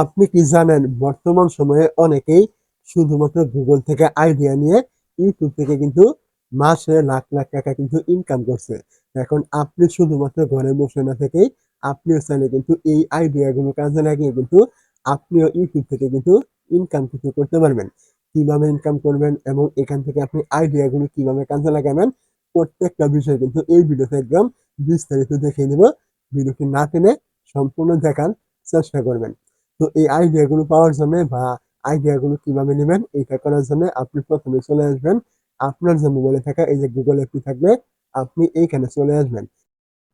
আপনি কি জানেন, বর্তমান সময়ে অনেকেই শুধুমাত্র গুগল থেকে আইডিয়া নিয়ে ইউটিউব থেকে কিন্তু মাসে লাখ লাখ টাকা কিন্তু ইনকাম করছে। এখন আপনি শুধুমাত্র ঘরে বসে না থেকেই আপনিও চাইলে কিন্তু এই আইডিয়া গুলো কাজে লাগিয়ে কিন্তু আপনিও ইউটিউব থেকে কিন্তু ইনকাম কিছু করতে পারবেন। কীভাবে ইনকাম করবেন এবং এখান থেকে আপনি আইডিয়া গুলো কীভাবে কাজে লাগাবেন, প্রত্যেকটা বিষয় কিন্তু এই ভিডিওতে একদম বিস্তারিত দেখিয়ে দেব। ভিডিওটি না টেনে সম্পূর্ণ দেখার চেষ্টা করবেন। তো এই আইডিয়াগুলো পাওয়ার জন্য বা আইডিয়াগুলো কীভাবে নেবেন এটা করার জন্য আপনি প্রথমে চলে আসবেন। আপনার যে মোবাইলে থাকা এই যে গুগল অ্যাপটি থাকবে, আপনি এইখানে চলে আসবেন।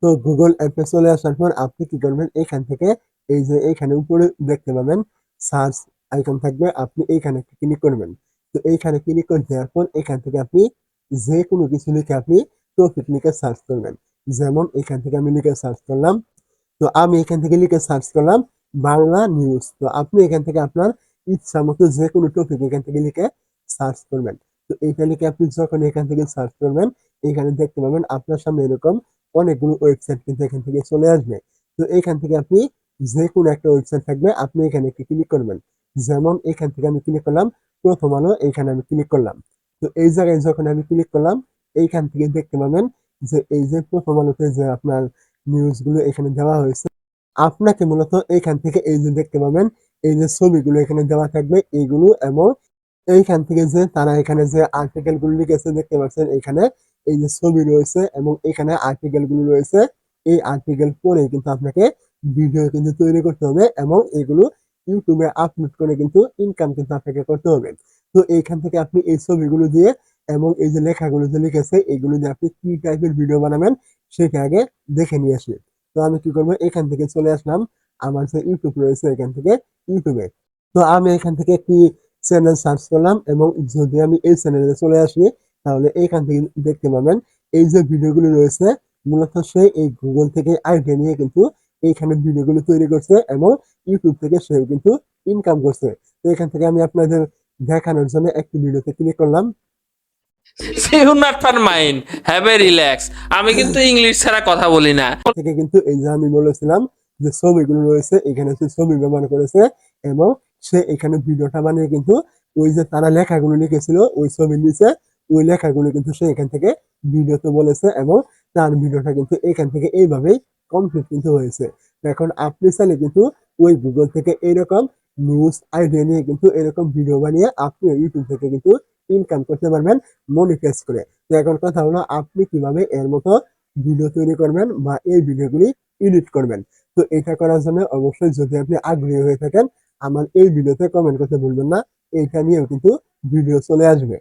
তো গুগল অ্যাপে চলে আসার পর আপনি কি করবেন, এইখান থেকে এই যে এইখানে উপরে দেখতে পাবেন সার্চ আইকন থাকবে, আপনি এইখানে ক্লিক করবেন। তো এইখানে ক্লিক করে দেওয়ার পর এখান থেকে আপনি যে কোনো কিছু লিখে আপনি টপিক লিখে সার্চ করবেন। যেমন এখান থেকে আমি লিখে সার্চ করলাম, তো আমি এখান থেকে লিখে সার্চ করলাম বাংলা নিউজ তো আপনি এখান থেকে আপনার ইচ্ছা মতো যে কোনো টপিক এখান থেকে লিখে সার্চ করবেন। তো এইটা লিখে আপনি যখন এখান থেকে সার্চ করবেন এখানে দেখতে পাবেন আপনার সামনে এরকম অনেকগুলো ওয়েবসাইট কিন্তু এখান থেকে চলে আসবে। তো এখান থেকে আপনি যে কোনো একটা ওয়েবসাইট থাকবে, আপনি এখানে একটি ক্লিক করবেন। যেমন এখান থেকে আমি ক্লিক করলাম, প্রথম আলো এখানে আমি ক্লিক করলাম। তো এই জায়গায় যখন আমি ক্লিক করলাম, এইখান থেকে দেখতে পাবেন যে এই যে প্রথম আলোতে যে আপনার নিউজগুলো এখানে দেওয়া হয়েছে আপনাকে মূলত এইখান থেকে এই যে দেখতে পাবেন, এই যে ছবিগুলো এখানে দেওয়া থাকবে এইগুলো এবং এইখান থেকে যে তারা এখানে যে আর্টিকেলগুলো লিখেছে, দেখতে পাচ্ছেন এখানে এই যে ছবি রয়েছে এবং এখানে আর্টিকেলগুলো রয়েছে। এই আর্টিকেল পড়ে কিন্তু আপনাকে ভিডিও কিন্তু তৈরি করতে হবে এবং এগুলো ইউটিউবে আপলোড করে কিন্তু ইনকাম কিন্তু আপনাকে করতে হবে। তো এইখান থেকে আপনি এই ছবিগুলো দিয়ে এবং এই যে লেখাগুলো যে লিখেছে, এগুলো দিয়ে আপনি কি টাইপের ভিডিও বানাবেন, সেটা আগে দেখে নিয়ে আসবেন। তো আমি কি করব? এখান থেকে চলে আসলাম। আমার যে ইউটিউব রয়েছে এখান থেকে ইউটিউবে তো আমি এখান থেকে একটি চ্যানেল সার্চ করলাম এবং যদি আমি এই চ্যানেলে চলে আসি, তাহলে এখান থেকে দেখতে পাবেন এই যে ভিডিওগুলো রয়েছে, মূলত সে এই গুগল থেকে আইডিয়া নিয়ে কিন্তু এইখানে ভিডিওগুলো তৈরি করছে এবং ইউটিউব থেকে সেও কিন্তু ইনকাম করছে। তো এখান থেকে আমি আপনাদের দেখানোর জন্য একটি ভিডিওতে ক্লিক করলাম। আমি কিন্তু ইংলিশ ছাড়া কথা বলি না। থেকে কিন্তু এই যে আমি বলেছিলাম যে ছবিগুলো রয়েছে, এখানে সে ছবি ব্যবহার করেছে এবং সে এখানে ভিডিওটা বানিয়ে কিন্তু ওই যে তারা লেখাগুলো লিখেছিল, ওই ছবির নিচে ওই লেখাগুলো কিন্তু সে এখান থেকে ভিডিওতে বলেছে এবং তার ভিডিওটা কিন্তু এখান থেকে এইভাবেই কমপ্লিট কিন্তু হয়েছে। এখন আপনি চাইলে কিন্তু ওই গুগল থেকে এরকম নিউজ আইডিয়া নিয়ে কিন্তু এরকম ভিডিও বানিয়ে আপনি ইউটিউব থেকে কিন্তু ইনকাম করতে পারবেন মনিটাইজ করে। তো এখন কথা হলো, আপনি কীভাবে এর মতো ভিডিও তৈরি করবেন বা এই ভিডিওগুলি এডিট করবেন? তো এটা করার জন্য অবশ্যই যদি আপনি আগ্রহী হয়ে থাকেন, আমার এই ভিডিওতে কমেন্ট করতে ভুলবেন না। এইটা নিয়েও কিন্তু ভিডিও চলে আসবে।